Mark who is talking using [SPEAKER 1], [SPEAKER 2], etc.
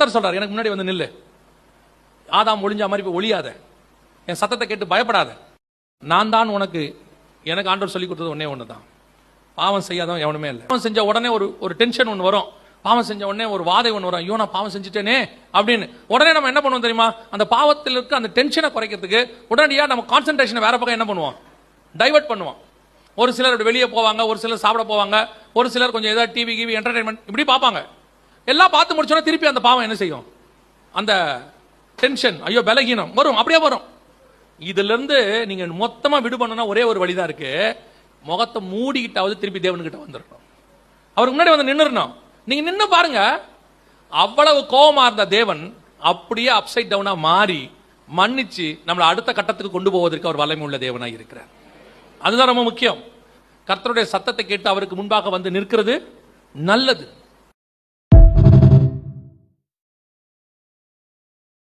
[SPEAKER 1] கத்தர் சொல்றார் எனக்கு முன்னாடி வந்து நில்லு. ஆதாம் ஒளிஞ்ச மாதிரி போய் ஒளியாத. என் சத்தத்தை கேட்டு பயப்படாத. நான் தான் உனக்கு எனக்கு ஆண்டவர் சொல்லி கொடுத்தது ஒன்னே ஒன்று தான் பாவம் செய்யாதவன் எவனுமே இல்லை. பாவம் செஞ்ச உடனே ஒரு ஒரு டென்ஷன் ஒன்று வரும். பாவம் செஞ்ச உடனே ஒரு வாதை ஒன்று வரும். ஐயோ நான் பாவம் செஞ்சுட்டேனே அப்படின்னு. உடனே நம்ம என்ன பண்ணுவோம் தெரியுமா? அந்த பாவத்தில் இருக்க அந்த டென்ஷனை குறைக்கிறதுக்கு உடனடியாக நம்ம கான்சென்ட்ரேஷனை வேற பக்கம் என்ன பண்ணுவோம்? டைவர்ட் பண்ணுவோம். ஒரு சிலர் அப்படி வெளியே போவாங்க ஒரு சிலர் சாப்பிட போவாங்க ஒரு சிலர் கொஞ்சம் ஏதாவது டிவி கிவி என்டர்டைன்மெண்ட் இப்படி பார்ப்பாங்க. எல்லாம் பார்த்து முடிச்சோன்னா திருப்பி அந்த பாவம் என்ன செய்யும்? அந்த டென்ஷன் ஐயோ பலகீனம் வரும் அப்படியே வரும். இதுலேருந்து நீங்கள் மொத்தமாக விடுபடணும்னா ஒரே ஒரு வழிதான் இருக்கு. முகத்தை மூடிக்கிட்டாவது திருப்பி தேவன்கிட்ட வந்துடணும் அவருக்கு முன்னாடி வந்து நின்னுறணும் நீங்கள் நின்று பாருங்க. அவ்வளவு கோபமாக இருந்த தேவன் அப்படியே அப்சைட் டவுனாக மாறி மன்னிச்சு நம்மளை அடுத்த கட்டத்துக்கு கொண்டு போவதற்கு அவர் வல்லமை உள்ள தேவனாக இருக்கிறார். அதுதான் ரொம்ப முக்கியம். கர்த்தருடைய சத்தத்தை கேட்டு அவருக்கு முன்பாக வந்து நிற்கிறது நல்லது.